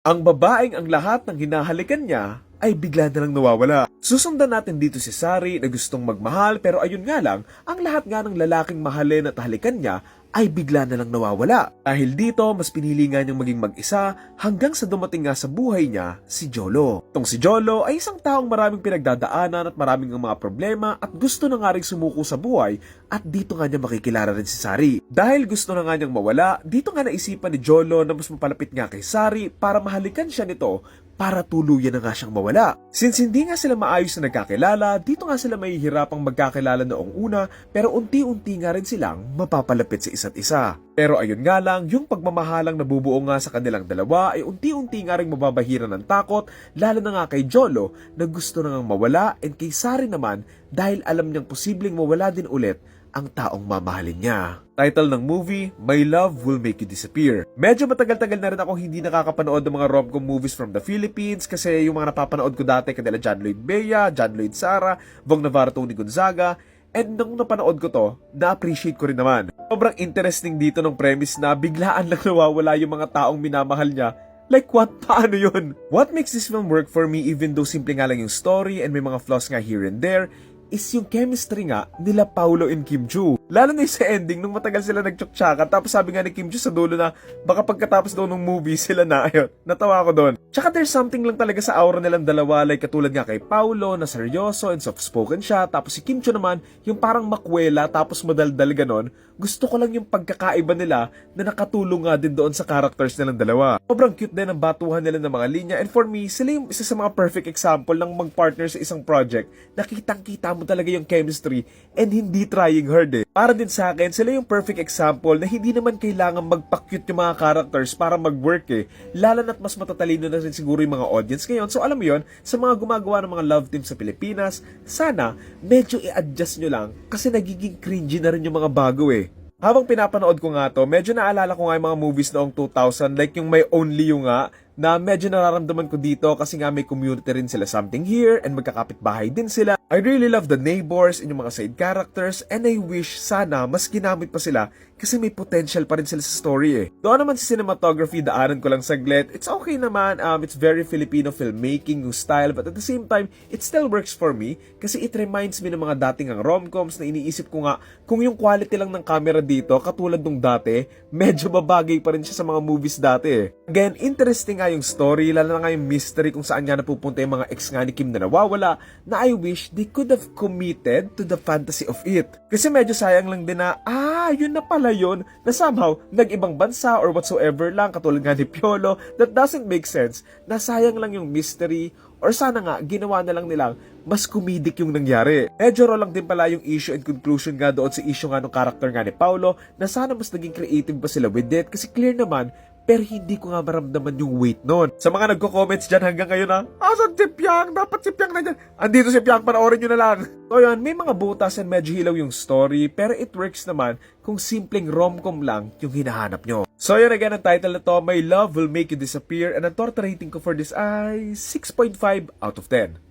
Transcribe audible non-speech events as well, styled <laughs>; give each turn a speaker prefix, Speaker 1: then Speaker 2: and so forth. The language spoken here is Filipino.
Speaker 1: Ang babaeng ang lahat ng hinahalikan niya ay bigla na lang nawawala. Susundan natin dito si Sari na gustong magmahal pero ayun nga lang, ang lahat nga ng lalaking mahalin at halikan niya ay bigla na lang nawawala. Dahil dito, mas pinili nga niyang maging mag-isa hanggang sa dumating nga sa buhay niya si Jolo. Tong si Jolo ay isang taong maraming pinagdadaanan at maraming mga problema at gusto na nga rin sumuko sa buhay at dito nga niya makikilala rin si Sari. Dahil gusto na nga niyang mawala, dito nga naisipan ni Jolo na mas mapalapit nga kay Sari para mahalikan siya nito para tuluyan na nga siyang mawala. Since hindi nga sila maayos na nagkakilala, dito nga sila mahihirapang magkakilala noong una pero unti-unti nga rin silang mapapalapit sa isa't isa. Pero ayun nga lang, yung pagmamahalang nabubuo nga sa kanilang dalawa ay unti-unti nga rin mababahiran ng takot lalo na nga kay Jolo na gusto na ngang mawala and kay Sari naman dahil alam niyang posibleng mawala din ulit ang taong mamahalin niya. Title ng movie, My Love Will Make You Disappear. Medyo matagal-tagal na rin ako hindi nakakapanood ng mga rom-com movies from the Philippines kasi yung mga napapanood ko dati kanila John Lloyd Bea, John Lloyd Sara, Vong Navarro, Tony Gonzaga, And nung napanood ko to, na-appreciate ko rin naman. Sobrang interesting dito ng premise na biglaan lang <laughs> nawawala yung mga taong minamahal niya Like what? <laughs> Paano yun? What makes this film work for me even though simple nga lang yung story and may mga flaws nga here and there is yung chemistry nga nila Paulo and Kim Joo. Lalo na yung sa ending, nung matagal sila nagtsuktsakan, tapos sabi nga ni Kim Joo sa dulo na baka pagkatapos daw ng movie <laughs> sila na, ayun, natawa ko doon. Tsaka there's something lang talaga sa aura nilang dalawa, like katulad nga kay Paulo na seryoso and soft-spoken siya, tapos si Kim Joo naman, yung parang makwela tapos madaldal ganon. Gusto ko lang yung pagkakaiba nila na nakatulong nga din doon sa characters nilang dalawa. Sobrang cute din ang batuhan nila ng mga linya and for me, sila yung isa sa mga perfect example ng mag-partner sa isang project na kitang-kita mo talaga yung chemistry and hindi trying hard eh. Para din sa akin, sila yung perfect example na hindi naman kailangan magpa-cute yung mga characters para mag-work eh. Lalo na't mas matatalino na rin siguro yung mga audience ngayon. So alam mo yon sa mga gumagawa ng mga love team sa Pilipinas, sana medyo i-adjust nyo lang kasi nagiging cringy na rin yung mga bago eh. Habang pinapanood ko nga to, medyo naalala ko nga yung mga movies noong 2000, like yung May Only You nga, na medyo nararamdaman ko dito kasi nga may community rin sila something here and magkakapit-bahay din sila. I really love the neighbors and yung mga side characters and I wish sana mas ginamit pa sila kasi may potential pa rin sila sa story eh. Doon naman sa cinematography, daanan ko lang saglit. It's okay naman, um, it's very Filipino filmmaking yung style but at the same time, it still works for me kasi it reminds me ng mga dating ang romcoms na iniisip ko nga kung yung quality lang ng camera dito katulad nung dati, medyo babagay pa rin siya sa mga movies dati eh. Again, interesting nga yung story, lalo na nga yung mystery kung saan nga napupunta yung mga ex nga ni Kim na nawawala, na I wish they could have committed to the fantasy of it. Kasi medyo sayang lang din na, ah, yun na pala yun, na somehow, nag-ibang bansa or whatsoever lang, katulad nga ni Piolo, that doesn't make sense, na sayang lang yung mystery, or sana nga, ginawa na lang nilang mas comedic yung nangyari. Medyo raw lang din pala yung issue and conclusion nga doon sa issue nga ng character nga ni Paulo na sana mas naging creative pa sila with it kasi clear naman pero hindi ko nga maramdaman yung weight nun. Sa mga nagko-comments dyan hanggang ngayon na, asan si Piang? Dapat si Piang na dyan. Andito si Piang, panoorin nyo na lang. So yun, may mga butas and medyo hilaw yung story, pero it works naman kung simpleng rom-com lang yung hinahanap nyo. So yun again, ang title na to, My Love Will Make You Disappear, and ang torta rating ko for this ay 6.5 out of 10.